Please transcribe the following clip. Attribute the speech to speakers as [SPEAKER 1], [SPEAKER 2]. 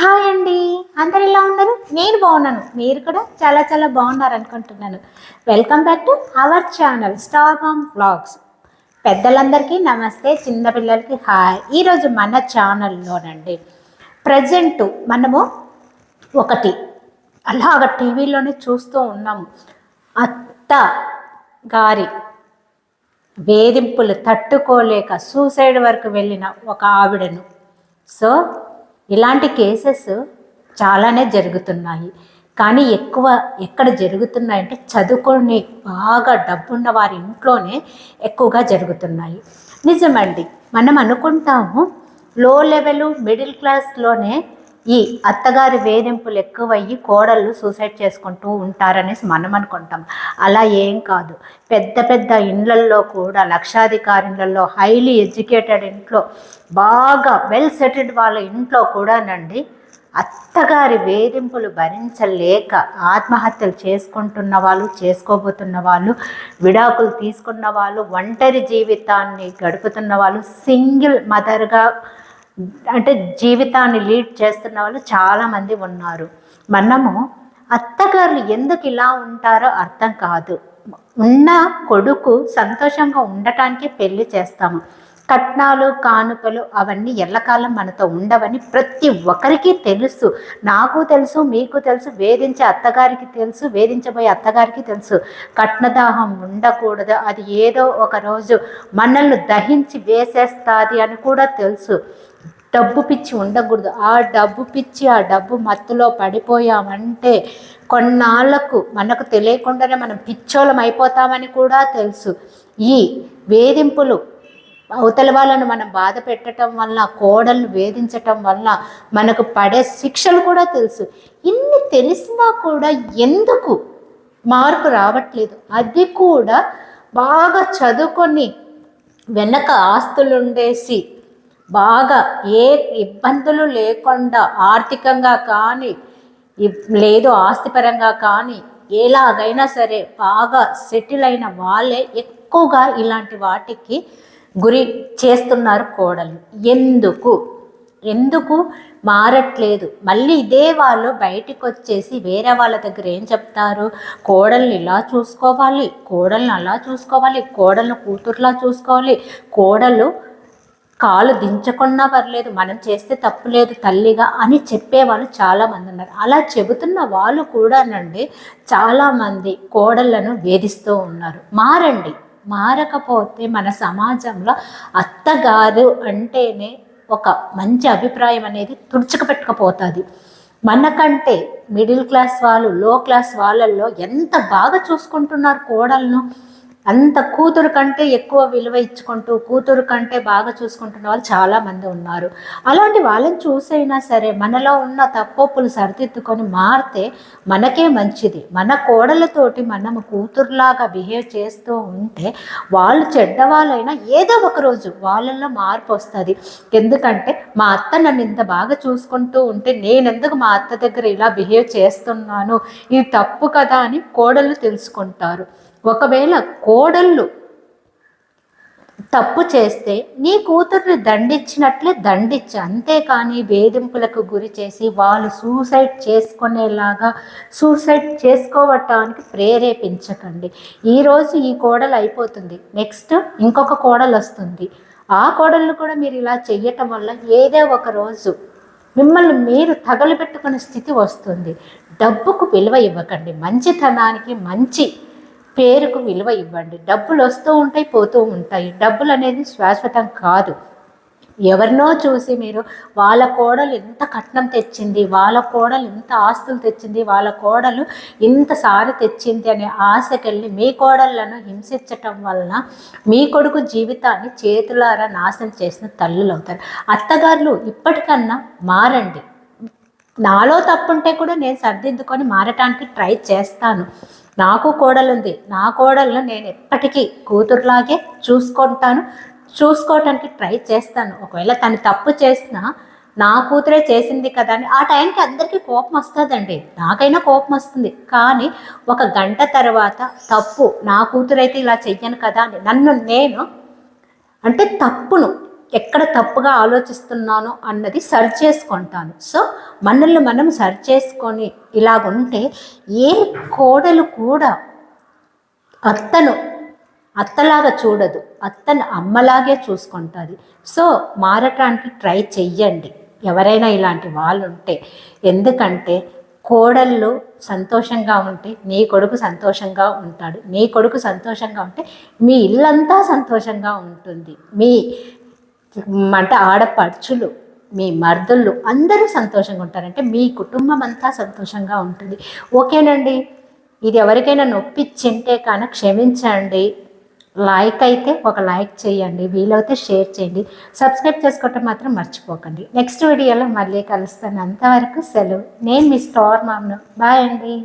[SPEAKER 1] Hi అండి. అందరు ఎలా ఉన్నారు? నేను బాగున్నాను. మీరు కూడా చాలా చాలా బాగున్నారు అనుకుంటున్నాను welcome back to our channel star ham blogs పెద్దలందరికీ నమస్తే. చిన్నపిల్లలకి హాయ్. ఈరోజు మన ఛానల్లోనండి ప్రజెంట్ మనము ఒకటి. అలాగ టీవీలోనే చూస్తూ ఉన్నాము. అత్త గారి వేధింపులు తట్టుకోలేక సూసైడ్ వరకు వెళ్ళిన ఒక ఆవిడను. సో ఇలాంటి కేసెస్ చాలానే జరుగుతున్నాయి. కానీ ఎక్కువ ఎక్కడ జరుగుతున్నాయంటే చదువుకొని బాగా డబ్బున్న వారి ఇంట్లోనే ఎక్కువగా జరుగుతున్నాయి. నిజమండి. మనం అనుకుంటాము లో లెవెల్ మిడిల్ క్లాస్లోనే ఈ అత్తగారి వేధింపులు ఎక్కువయ్యి కోడళ్ళు సూసైడ్ చేసుకుంటూ ఉంటారనేసి మనం అనుకుంటాం. అలా ఏం కాదు. పెద్ద పెద్ద ఇండ్లల్లో కూడా లక్షాధికారి హైలీ ఎడ్యుకేటెడ్ ఇంట్లో బాగా వెల్ సెటిల్డ్ వాళ్ళ ఇంట్లో కూడానండి అత్తగారి వేధింపులు భరించలేక ఆత్మహత్యలు చేసుకుంటున్న వాళ్ళు చేసుకోబోతున్న వాళ్ళు విడాకులు తీసుకున్న వాళ్ళు ఒంటరి జీవితాన్ని గడుపుతున్న వాళ్ళు సింగిల్ మదర్గా అంటే జీవితాన్ని లీడ్ చేస్తున్న వాళ్ళు చాలామంది ఉన్నారు. మనము అత్తగారులు ఎందుకు ఇలా ఉంటారో అర్థం కాదు. ఉన్న కొడుకు సంతోషంగా ఉండటానికి పెళ్ళి చేస్తాము. కట్నాలు కానుకలు అవన్నీ ఎల్లకాలం మనతో ఉండవని ప్రతి ఒక్కరికి తెలుసు. నాకు తెలుసు మీకు తెలుసు వేధించే అత్తగారికి తెలుసు వేధించబోయే అత్తగారికి తెలుసు. కట్నదాహం ఉండకూడదు. అది ఏదో ఒక రోజు మనల్ని దహించి వేసేస్తుంది అని కూడా తెలుసు. డబ్బు పిచ్చి ఉండకూడదు. ఆ డబ్బు పిచ్చి ఆ డబ్బు మత్తులో పడిపోయామంటే కొన్నాళ్ళకు మనకు తెలియకుండానే మనం పిచ్చోళం అయిపోతామని కూడా తెలుసు. ఈ వేధింపులు అవతల వాళ్ళను మనం బాధ పెట్టడం వల్ల కోడలను వేధించటం వల్ల మనకు పడే శిక్షలు కూడా తెలుసు. ఇన్ని తెలిసినా కూడా ఎందుకు మార్పు రావట్లేదు? అది కూడా బాగా చదువుకొని వెనక ఆస్తులుండేసి బాగా ఏ ఇబ్బందులు లేకుండా ఆర్థికంగా కానీ లేదు ఆస్తిపరంగా కానీ ఎలాగైనా సరే బాగా సెటిల్ అయిన వాళ్ళే ఎక్కువగా ఇలాంటి వాటికి గురి చేస్తున్నారు కోడలు. ఎందుకు? ఎందుకు మారట్లేదు? మళ్ళీ ఇదే వాళ్ళు బయటికి వచ్చేసి వేరే వాళ్ళ దగ్గర ఏం చెప్తారు? కోడల్ని ఇలా చూసుకోవాలి కోడల్ని అలా చూసుకోవాలి కోడలను కూతురులా చూసుకోవాలి. కోడలు కాలు దించకున్నా పర్లేదు మనం చేస్తే తప్పు లేదు తల్లిగా అని చెప్పేవాళ్ళు చాలామంది ఉన్నారు. అలా చెబుతున్న వాళ్ళు కూడానండి చాలామంది కోడళ్ళను వేధిస్తూ ఉన్నారు. మారండి. మారకపోతే మన సమాజంలో అత్తగారు అంటేనే ఒక మంచి అభిప్రాయం అనేది తుడుచుకుపెట్టుకపోతుంది. మనకంటే మిడిల్ క్లాస్ వాళ్ళు లో క్లాస్ వాళ్ళల్లో ఎంత బాగా చూసుకుంటున్నారు కోడలను? అంత కూతురు కంటే ఎక్కువ విలువ ఇచ్చుకుంటూ కూతురు కంటే బాగా చూసుకుంటున్న వాళ్ళు చాలామంది ఉన్నారు. అలాంటి వాళ్ళని చూసైనా సరే మనలో ఉన్న తప్పొప్పులు సరిదిద్దుకొని మారితే మనకే మంచిది. మన కోడలతోటి మనము కూతురులాగా బిహేవ్ చేస్తూ ఉంటే వాళ్ళు చెడ్డవాళ్ళైనా ఏదో ఒక రోజు వాళ్ళల్లో మార్పు వస్తుంది. ఎందుకంటే మా అత్త నన్ను ఇంత బాగా చూసుకుంటూ ఉంటే నేనెందుకు మా అత్త దగ్గర ఇలా బిహేవ్ చేస్తున్నాను? ఇది తప్పు కదా అని కోడళ్ళు తెలుసుకుంటారు. ఒకవేళ కోడళ్ళు తప్పు చేస్తే నీ కూతుర్ని దండించినట్లే దండించు అంతేకాని వేధింపులకు గురి చేసి వాళ్ళు సూసైడ్ చేసుకునేలాగా సూసైడ్ చేసుకోవటానికి ప్రేరేపించకండి. ఈరోజు ఈ కోడలు అయిపోతుంది. నెక్స్ట్ ఇంకొక కోడలు వస్తుంది. ఆ కోడళ్ళు కూడా మీరు ఇలా చెయ్యటం వల్ల ఏదో ఒక రోజు మిమ్మల్ని మీరు తగలబెట్టుకునే స్థితి వస్తుంది. డబ్బుకు విలువ ఇవ్వకండి. మంచితనానికి మంచి పేరుకు విలువ ఇవ్వండి. డబ్బులు వస్తూ ఉంటాయి పోతూ ఉంటాయి. డబ్బులు అనేది శాశ్వతం కాదు. ఎవరినో చూసి మీరు వాళ్ళ కోడలు ఎంత కట్నం తెచ్చింది వాళ్ళ కోడలు ఇంత ఆస్తులు తెచ్చింది వాళ్ళ కోడలు ఇంత సారి తెచ్చింది అనే ఆశకెళ్ళి మీ కోడళ్ళను హింసించటం వలన మీ కొడుకు జీవితాన్ని చేతులారా నాశనం చేసిన తల్లులు అవుతారు. అత్తగారులు ఇప్పటికన్నా మారండి. నాలో తప్పుంటే కూడా నేను సర్దిద్దుకొని మారటానికి ట్రై చేస్తాను. నాకు కోడలుంది. నా కోడలను నేను ఎప్పటికీ కూతురులాగే చూసుకుంటాను. చూసుకోవటానికి ట్రై చేస్తాను. ఒకవేళ తను తప్పు చేసినా నా కూతురే చేసింది కదా అని ఆ టైంకి అందరికీ కోపం వస్తుందండి. నాకైనా కోపం వస్తుంది. కానీ ఒక గంట తర్వాత తప్పు నా కూతురైతే ఇలా చెయ్యను కదా అని నన్ను నేను అంటే తప్పును ఎక్కడ తప్పుగా ఆలోచిస్తున్నాను అన్నది సరి చేసుకుంటాను. సో మనల్ని మనం సరి చేసుకొని ఇలాగుంటే ఏ కోడలు కూడా అత్తను అత్తలాగా చూడదు. అత్తను అమ్మలాగే చూసుకుంటుంది. సో మారటానికి ట్రై చెయ్యండి. ఎవరైనా ఇలాంటి వాళ్ళు ఉంటే ఎందుకంటే కోడళ్ళు సంతోషంగా ఉంటే నీ కొడుకు సంతోషంగా ఉంటాడు. నీ కొడుకు సంతోషంగా ఉంటే మీ ఇల్లంతా సంతోషంగా ఉంటుంది. మీ అంటే ఆడపడుచులు మీ మర్దుళ్ళు అందరూ సంతోషంగా ఉంటారంటే మీ కుటుంబం అంతా సంతోషంగా ఉంటుంది. ఓకేనండి. ఇది ఎవరికైనా నొప్పిచ్చింటే కానీ క్షమించండి. లైక్ అయితే ఒక లైక్ చేయండి. వీలైతే షేర్ చేయండి. సబ్స్క్రైబ్ చేసుకోవటం మాత్రం మర్చిపోకండి. నెక్స్ట్ వీడియోలో మళ్ళీ కలుస్తాను. అంతవరకు సెలవు. నేను మీ స్టార్ మామ్ను. బాయ్ అండి.